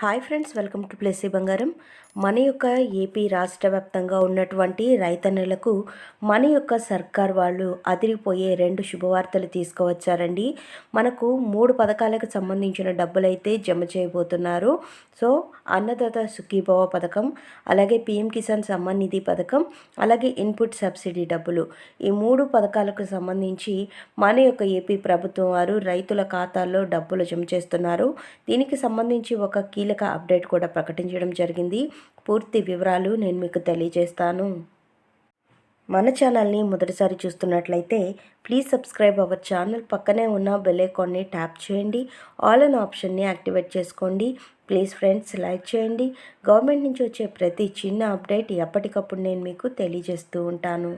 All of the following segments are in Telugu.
హాయ్ ఫ్రెండ్స్ వెల్కమ్ టు ప్లేసీ బంగారం. మన యొక్క ఏపీ రాష్ట్ర వ్యాప్తంగా ఉన్నటువంటి రైతన్నలకు మన యొక్క సర్కార్ వాళ్ళు అదిరిపోయే రెండు శుభవార్తలు తీసుకువచ్చారండి. మనకు మూడు పథకాలకు సంబంధించిన డబ్బులైతే జమ చేయబోతున్నారు. సో అన్నదాత సుఖీభవ పథకం అలాగే పిఎం కిసాన్ సమ్మాన్ నిధి పథకం అలాగే ఇన్పుట్ సబ్సిడీ డబ్బులు. ఈ మూడు పథకాలకు సంబంధించి మన యొక్క ఏపీ ప్రభుత్వం వారు రైతుల ఖాతాల్లో డబ్బులు జమ చేస్తున్నారు. దీనికి సంబంధించి ఒక కీలక కీలక అప్డేట్ కూడా ప్రకటించడం జరిగింది. పూర్తి వివరాలు నేను మీకు తెలియజేస్తాను. మన ఛానల్ని మొదటిసారి చూస్తున్నట్లయితే ప్లీజ్ సబ్స్క్రైబ్ అవర్ ఛానల్ పక్కనే ఉన్న బెల్ ఐకాన్ని ట్యాప్ చేయండి. ఆల్ అన్ ఆప్షన్ని యాక్టివేట్ చేసుకోండి. ప్లీజ్ ఫ్రెండ్స్ లైక్ చేయండి. గవర్నమెంట్ నుంచి వచ్చే ప్రతి చిన్న అప్డేట్ ఎప్పటికప్పుడు నేను మీకు తెలియజేస్తూ ఉంటాను.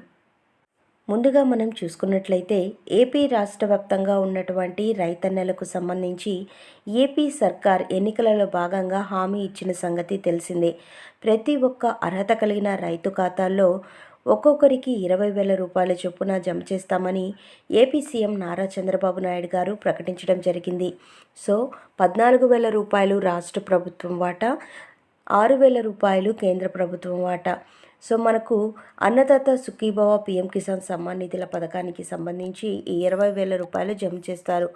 ముందుగా మనం చూసుకున్నట్లయితే ఏపీ రాష్ట్ర వ్యాప్తంగా ఉన్నటువంటి రైతన్నలకు సంబంధించి ఏపీ సర్కార్ ఎన్నికలలో భాగంగా హామీ ఇచ్చిన సంగతి తెలిసిందే. ప్రతి ఒక్క అర్హత కలిగిన రైతు ఖాతాల్లో ఒక్కొక్కరికి ఇరవై వేల రూపాయల చొప్పున జమ చేస్తామని ఏపీ సీఎం నారా చంద్రబాబు నాయుడు గారు ప్రకటించడం జరిగింది. సో పద్నాలుగు వేల రూపాయలు రాష్ట్ర ప్రభుత్వం వాటా ఆరు వేల రూపాయలు కేంద్ర ప్రభుత్వం వాటా. సో మనకు అన్నదాత సుఖీభవ పిఎం కిసాన్ సమ్మాన్ నిధుల పథకానికి సంబంధించి ఈ ఇరవై వేల రూపాయలు జమ చేస్తారు.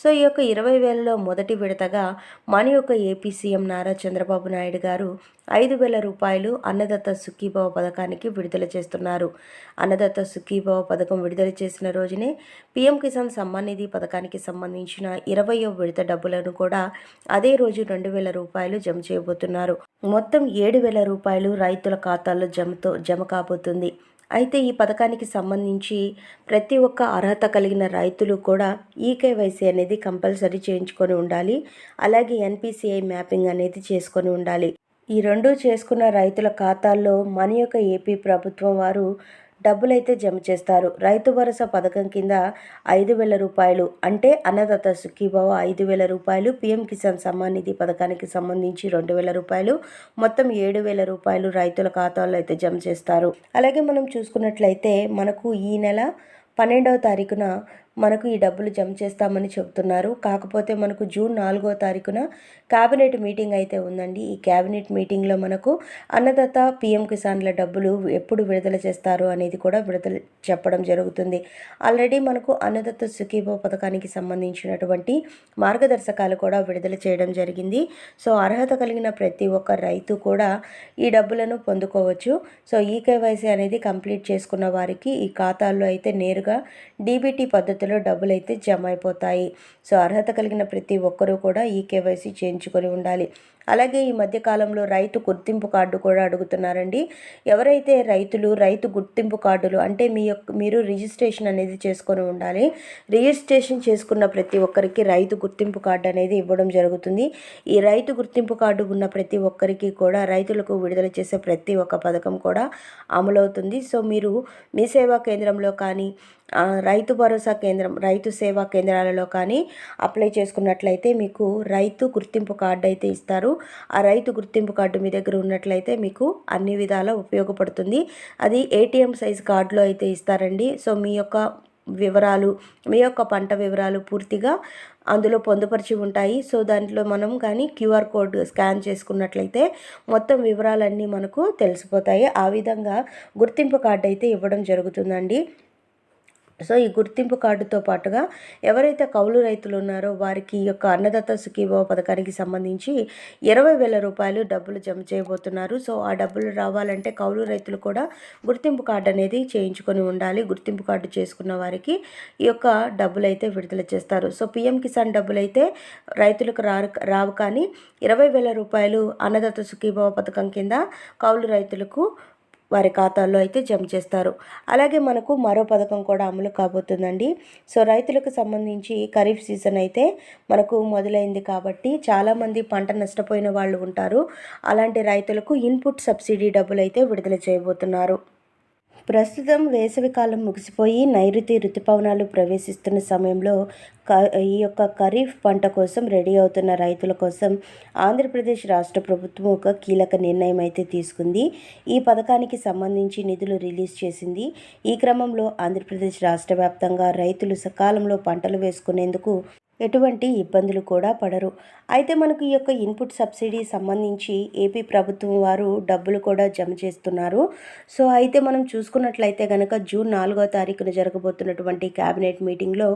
సో ఈ యొక్క ఇరవై వేలలో మొదటి విడతగా మన యొక్క ఏపీ సీఎం నారా చంద్రబాబు నాయుడు గారు ఐదు వేల రూపాయలు అన్నదత్త సుఖీభవ పథకానికి విడుదల చేస్తున్నారు. అన్నదత్త సుఖీభవ పథకం విడుదల చేసిన రోజునే పీఎం కిసాన్ సమ్మాన్ నిధి పథకానికి సంబంధించిన ఇరవయో విడత డబ్బులను కూడా అదే రోజు రెండు వేల రూపాయలు జమ చేయబోతున్నారు. మొత్తం ఏడు వేల రూపాయలు రైతుల ఖాతాల్లో జమతో జమ కాబోతుంది. అయితే ఈ పథకానికి సంబంధించి ప్రతి ఒక్క అర్హత కలిగిన రైతులు కూడా ఈకేవైసీ అనేది కంపల్సరీ చేయించుకొని ఉండాలి. అలాగే ఎన్పిసిఐ మ్యాపింగ్ అనేది చేసుకొని ఉండాలి. ఈ రెండు చేసుకున్న రైతుల ఖాతాల్లో మన యొక్క ఏపీ ప్రభుత్వం వారు డబ్బులైతే జమ చేస్తారు. రైతు భరోసా పథకం కింద ఐదు వేల రూపాయలు అంటే అన్నదాత సుఖీభావ ఐదు వేల రూపాయలు పిఎం కిసాన్ సమ్మాన్ నిధి పథకానికి సంబంధించి రెండు వేల రూపాయలు మొత్తం ఏడు వేల రూపాయలు రైతుల ఖాతాల్లో అయితే జమ చేస్తారు. అలాగే మనం చూసుకున్నట్లయితే మనకు ఈ నెల పన్నెండవ తారీఖున మనకు ఈ డబ్బులు జమ చేస్తామని చెబుతున్నారు. కాకపోతే మనకు జూన్ నాలుగో తారీఖున క్యాబినెట్ మీటింగ్ అయితే ఉందండి. ఈ క్యాబినెట్ మీటింగ్లో మనకు అన్నదాత పిఎం కిసాన్ల డబ్బులు ఎప్పుడు విడుదల చేస్తారు అనేది కూడా విడుదల చెప్పడం జరుగుతుంది. ఆల్రెడీ మనకు అన్నదత్త సుఖీభో పథకానికి సంబంధించినటువంటి మార్గదర్శకాలు కూడా విడుదల చేయడం జరిగింది. సో అర్హత కలిగిన ప్రతి ఒక్క రైతు కూడా ఈ డబ్బులను పొందుకోవచ్చు. సో ఈ కేవైసీ అనేది కంప్లీట్ చేసుకున్న వారికి ఈ ఖాతాల్లో అయితే నేరుగా డీబీటీ పద్ధతి పద్ధతిలో డబ్బులు అయితే జమ అయిపోతాయి. సో అర్హత కలిగిన ప్రతి ఒక్కరూ కూడా ఈ కేవైసీ చేయించుకొని ఉండాలి. అలాగే ఈ మధ్యకాలంలో రైతు గుర్తింపు కార్డు కూడా అడుగుతున్నారండి. ఎవరైతే రైతులు రైతు గుర్తింపు కార్డులు అంటే మీ యొక్క మీరు రిజిస్ట్రేషన్ అనేది చేసుకొని ఉండాలి. రిజిస్ట్రేషన్ చేసుకున్న ప్రతి ఒక్కరికి రైతు గుర్తింపు కార్డు అనేది ఇవ్వడం జరుగుతుంది. ఈ రైతు గుర్తింపు కార్డు ఉన్న ప్రతి ఒక్కరికి కూడా రైతులకు విడుదల చేసే ప్రతి ఒక్క పథకం కూడా అమలవుతుంది. సో మీరు మీ సేవా కేంద్రంలో కానీ రైతు భరోసా కేంద్రం రైతు సేవా కేంద్రాలలో కానీ అప్లై చేసుకున్నట్లయితే మీకు రైతు గుర్తింపు కార్డు అయితే ఇస్తారు. ఆ రైతు గుర్తింపు కార్డు మీ దగ్గర ఉన్నట్లయితే మీకు అన్ని విధాలా ఉపయోగపడుతుంది. అది ఏటీఎం సైజ్ కార్డులో అయితే ఇస్తారండి. సో మీ యొక్క వివరాలు మీ యొక్క పంట వివరాలు పూర్తిగా అందులో పొందుపరిచి ఉంటాయి. సో దాంట్లో మనం కానీ క్యూఆర్ కోడ్ స్కాన్ చేసుకున్నట్లయితే మొత్తం వివరాలన్నీ మనకు తెలిసిపోతాయి. ఆ విధంగా గుర్తింపు కార్డు అయితే ఇవ్వడం జరుగుతుందండి. సో ఈ గుర్తింపు కార్డుతో పాటుగా ఎవరైతే కౌలు రైతులు ఉన్నారో వారికి ఈ యొక్క అన్నదాత సుఖీభవ పథకానికి సంబంధించి ఇరవై వేల రూపాయలు డబ్బులు జమ చేయబోతున్నారు. సో ఆ డబ్బులు రావాలంటే కౌలు రైతులు కూడా గుర్తింపు కార్డు అనేది చేయించుకొని ఉండాలి. గుర్తింపు కార్డు చేసుకున్న వారికి ఈ యొక్క డబ్బులు అయితే విడుదల చేస్తారు. సో పిఎం కిసాన్ డబ్బులు అయితే రైతులకు రా రావు కానీ ఇరవై వేల రూపాయలు అన్నదాత సుఖీభవ పథకం కింద కౌలు రైతులకు వారి ఖాతాల్లో అయితే జమ చేస్తారు. అలాగే మనకు మరో పథకం కూడా అమలు కాబోతుందండి. సో రైతులకు సంబంధించి ఖరీఫ్ సీజన్ అయితే మనకు మొదలైంది కాబట్టి చాలామంది పంట నష్టపోయిన వాళ్ళు ఉంటారు. అలాంటి రైతులకు ఇన్పుట్ సబ్సిడీ డబ్బులు అయితే విడుదల చేయబోతున్నారు. ప్రస్తుతం వేసవికాలం ముగిసిపోయి నైరుతి రుతుపవనాలు ప్రవేశిస్తున్న సమయంలో క ఈ యొక్క ఖరీఫ్ పంట కోసం రెడీ అవుతున్న రైతుల కోసం ఆంధ్రప్రదేశ్ రాష్ట్ర ప్రభుత్వం ఒక కీలక నిర్ణయం అయితే తీసుకుంది. ఈ పథకానికి సంబంధించి నిధులు రిలీజ్ చేసింది. ఈ క్రమంలో ఆంధ్రప్రదేశ్ రాష్ట్ర వ్యాప్తంగా రైతులు సకాలంలో పంటలు వేసుకునేందుకు ఎటువంటి ఇబ్బందులు కూడా పడరు. అయితే మనకు ఈ యొక్క ఇన్పుట్ సబ్సిడీ సంబంధించి ఏపీ ప్రభుత్వం వారు డబ్బులు కూడా జమ చేస్తున్నారు. సో అయితే మనం చూసుకున్నట్లయితే కనుక జూన్ నాలుగో తారీఖున జరగబోతున్నటువంటి క్యాబినెట్ మీటింగ్లో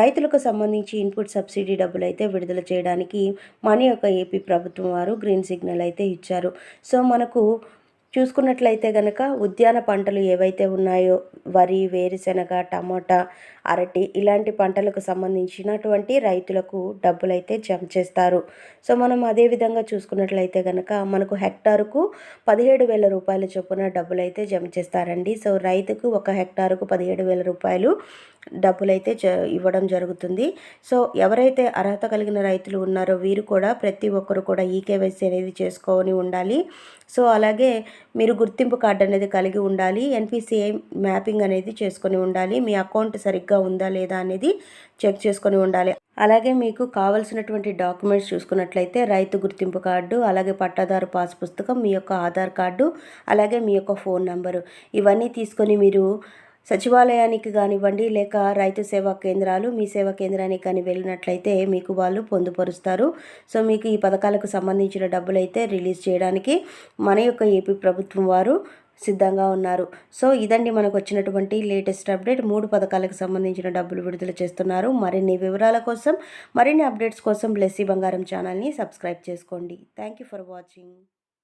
రైతులకు సంబంధించి ఇన్పుట్ సబ్సిడీ డబ్బులు అయితే విడుదల చేయడానికి మన యొక్క ఏపీ ప్రభుత్వం వారు గ్రీన్ సిగ్నల్ అయితే ఇచ్చారు. సో మనకు చూసుకున్నట్లయితే గనక ఉద్యాన పంటలు ఏవైతే ఉన్నాయో వరి వేరుశెనగ టమోటా అరటి ఇలాంటి పంటలకు సంబంధించినటువంటి రైతులకు డబ్బులైతే జమ చేస్తారు. సో మనం అదే విధంగా చూసుకున్నట్లయితే కనుక మనకు హెక్టారుకు పదిహేడు వేల రూపాయల చొప్పున డబ్బులైతే జమ చేస్తారండి. సో రైతుకు ఒక హెక్టారుకు పదిహేడు వేల రూపాయలు డబ్బులైతే జ ఇవ్వడం జరుగుతుంది. సో ఎవరైతే అర్హత కలిగిన రైతులు ఉన్నారో వీరు కూడా ప్రతి ఒక్కరు కూడా ఈకేవైసీ అనేది చేసుకొని ఉండాలి. సో అలాగే మీరు గుర్తింపు కార్డు అనేది కలిగి ఉండాలి ఎన్పిసిఐ మ్యాపింగ్ అనేది చేసుకొని ఉండాలి మీ అకౌంట్ సరిగ్గా ఉందా లేదా అనేది చెక్ చేసుకొని ఉండాలి. అలాగే మీకు కావలసినటువంటి డాక్యుమెంట్స్ చూసుకున్నట్లయితే రైతు గుర్తింపు కార్డు అలాగే పట్టాదారు పాస్ పుస్తకం మీ యొక్క ఆధార్ కార్డు అలాగే మీ యొక్క ఫోన్ నంబరు. ఇవన్నీ తీసుకొని మీరు సచివాలయానికి కానివ్వండి లేక రైతు సేవా కేంద్రాలు మీ సేవా కేంద్రానికి కానీ వెళ్ళినట్లయితే మీకు వాళ్ళు పొందుపరుస్తారు. సో మీకు ఈ పథకాలకు సంబంధించిన డబ్బులు అయితే రిలీజ్ చేయడానికి మన యొక్క ఏపీ ప్రభుత్వం వారు సిద్ధంగా ఉన్నారు. సో ఇదండి మనకు వచ్చినటువంటి లేటెస్ట్ అప్డేట్. మూడు పథకాలకు సంబంధించిన డబ్బులు విడుదల చేస్తున్నారు. మరిన్ని వివరాల కోసం మరిన్ని అప్డేట్స్ కోసం బ్లెస్సీ బంగారం ఛానల్ని సబ్స్క్రైబ్ చేసుకోండి. Thank you for watching.